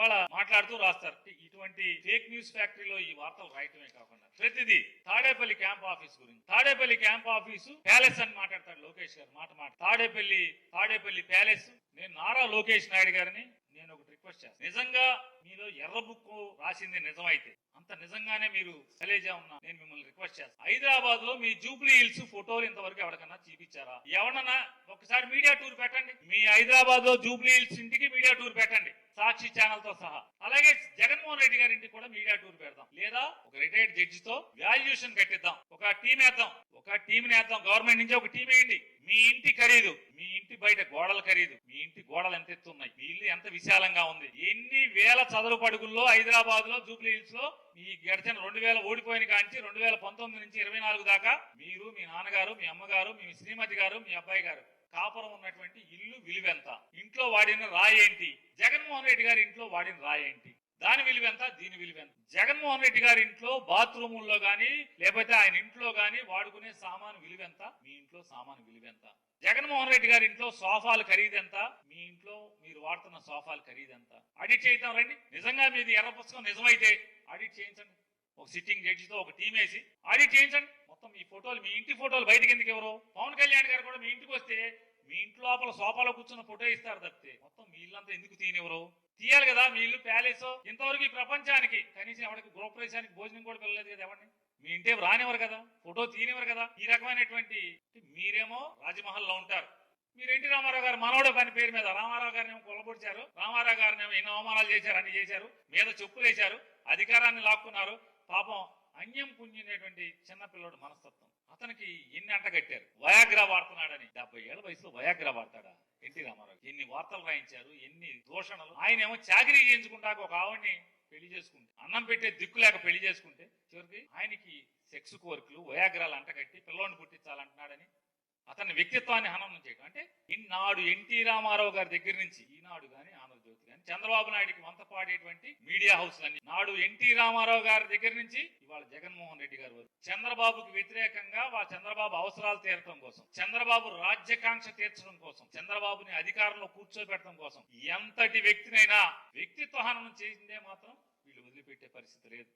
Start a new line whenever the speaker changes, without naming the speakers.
ఇవాళ మాట్లాడుతూ రాస్తారు. ఇటువంటి ఫేక్ న్యూస్ ఫ్యాక్టరీలో ఈ వార్తలు రాయటమే కాకుండా. ప్రతిదీ తాడేపల్లి క్యాంప్ ఆఫీస్ గురించి. తాడేపల్లి క్యాంప్ ఆఫీసు ప్యాలెస్ అని మాట్లాడతాడు లోకేష్ గారు. మాట మాట. తాడేపల్లి తాడేపల్లి ప్యాలెస్ నేను నారా లోకేష్ నాయుడు గారిని నేను ఒకటి రిక్వెస్ట్ చేస్తాను. నిజంగా మీలో ఎర్ర బుక్ రాసింది నిజమైతే అంత నిజంగానే మీరు తెలియజే ఉన్నా నేను మిమ్మల్ని రిక్వెస్ట్ చేస్తాను. హైదరాబాద్లో మీ జూబ్లీ హిల్స్ ఫోటోలు ఇంతవరకు ఎవరికన్నా చూపించారా? ఎవరన్నా ఒకసారి మీడియా టూర్ పెట్టండి. మీ హైదరాబాద్లో జూబ్లీ హిల్స్ ఇంటికి మీడియా టూర్ పెట్టండి. సాక్షి ఛానల్తో సహా. అలాగే జగన్మోహన్ రెడ్డి గారి ఇంటికి కూడా మీడియా టూర్ పెడదాం. లేదా ఒక రిటైర్డ్ జడ్జి తో వాల్యుయేషన్ పెట్టిద్దాం ఒక టీం వేద్దాం. ఒక టీం వేద్దాం. గవర్నమెంట్ నుంచి ఒక టీం వేయండి. మీ ఇంటి ఖరీదు. మీ ఇంటి బయట గోడల ఖరీదు. మీ ఇంటి గోడలు ఎంత ఎత్తున్నాయి మీ ఇల్లు ఎంత విశాలంగా ఉంది? ఎన్ని వేల చదరు పడుగుల్లో హైదరాబాద్లో జూబ్లీ హిల్స్లో ఈ గడిచిన రెండు వేల ఓడిపోయిన కాంచి రెండు వేల పంతొమ్మిది నుంచి ఇరవై నాలుగు దాకా మీరు మీ నాన్నగారు మీ అమ్మగారు మీ శ్రీమతి గారు మీ అబ్బాయి గారు కాపురం ఉన్నటువంటి ఇల్లు విలువెంత? ఇంట్లో వాడిన రాయేంటి జగన్మోహన్ రెడ్డి గారి ఇంట్లో వాడిన రాయి ఏంటి? దాని విలువెంత దీని విలువెంత జగన్మోహన్ రెడ్డి గారి ఇంట్లో బాత్రూముల్లో గాని లేకపోతే ఆయన ఇంట్లో గాని వాడుకునే సామాను విలువెంత మీ ఇంట్లో సామాను విలువెంత జగన్మోహన్ రెడ్డి గారి ఇంట్లో సోఫాలు ఖరీదెంత మీ ఇంట్లో మీరు వాడుతున్న సోఫాలు ఖరీదెంత ఆడిట్ చేద్దాం రండి. నిజంగా మీది ఎర్ర పుస్తకం నిజమైతే ఆడిట్ చేయించండి. ఒక సిట్టింగ్ జడ్జితో ఒక టీం వేసి ఆడిట్ చేయించండి. మొత్తం మీ ఫోటోలు మీ ఇంటి ఫోటోలు బయటకి ఎందుకు ఎవరు? పవన్ కళ్యాణ్ గారు కూడా మీ ఇంటికి వస్తే మీ ఇంటి లోపల సోఫాలో కూర్చున్న ఫోటో ఇస్తారు తప్పితే మొత్తం మీ ఇల్లంతా ఎందుకు తీయనివ్వరు? తీయాలి కదా మీ ఇల్లు ప్యాలెస్. ఇంతవరకు ఈ ప్రపంచానికి కనీసం ఎవరికి గృహప్రవేశానికి భోజనం కూడా వెళ్ళలేదు కదా ఎవరిని మీ ఇంటే రానివ్వరు కదా ఫోటో తీనివ్వరు కదా. ఈ రకమైనటువంటి మీరేమో రాజమహల్లో ఉంటారు. మీరు ఎన్టీ రామారావు గారు మనవడే పని పేరు మీద రామారావు గారిని ఏమో కొలబొడిచారు రామారావు గారిని ఏమో ఎన్నో అవమానాలు చేశారు అన్ని చేశారు. మీద చెప్పులు వేశారు అధికారాన్ని లాక్కున్నారు. పాపం అన్యం పుంజినటువంటి చిన్నపిల్లడు మనస్తత్వం. అతనికి ఎన్ని అంట కట్టారు? వయాగ్రా వాడుతున్నాడని. డెబ్బై ఏళ్ళ వయసులో వయాగ్రా వాడతాడా? ఎన్టీ రామారావు ఎన్ని వార్తలు రాయించారు? ఎన్ని దూషణలు ఆయన ఏమో చాకరీ చేయించుకుంటాక ఒక ఆవిడ్ని పెళ్ళి చేసుకుంటే అన్నం పెట్టే దిక్కు లేక పెళ్ళి చేసుకుంటే చివరికి ఆయనకి సెక్స్ కోరికలు వయాగ్రాలు అంటగట్టి పిల్లోని పుట్టించాలంటున్నాడని అతని వ్యక్తిత్వాన్ని హననం చేయడం అంటే ఇన్నాడు ఎన్టీ రామారావు గారి దగ్గర నుంచి ఈ చంద్రబాబు నాయుడికి వంత పాడేటువంటి మీడియా హౌస్ అన్ని. నాడు ఎన్టీ రామారావు గారి దగ్గర నుంచి ఇవాళ జగన్మోహన్ రెడ్డి గారు వరకు చంద్రబాబుకి వ్యతిరేకంగా వాళ్ళ చంద్రబాబు అవసరాలు తీరటం కోసం చంద్రబాబు రాజ్యకాంక్ష తీర్చడం కోసం చంద్రబాబుని అధికారంలో కూర్చోబెట్టడం కోసం ఎంతటి వ్యక్తినైనా వ్యక్తిత్వ హననం చేసిందే మాత్రం వీళ్ళు వదిలిపెట్టే పరిస్థితి లేదు.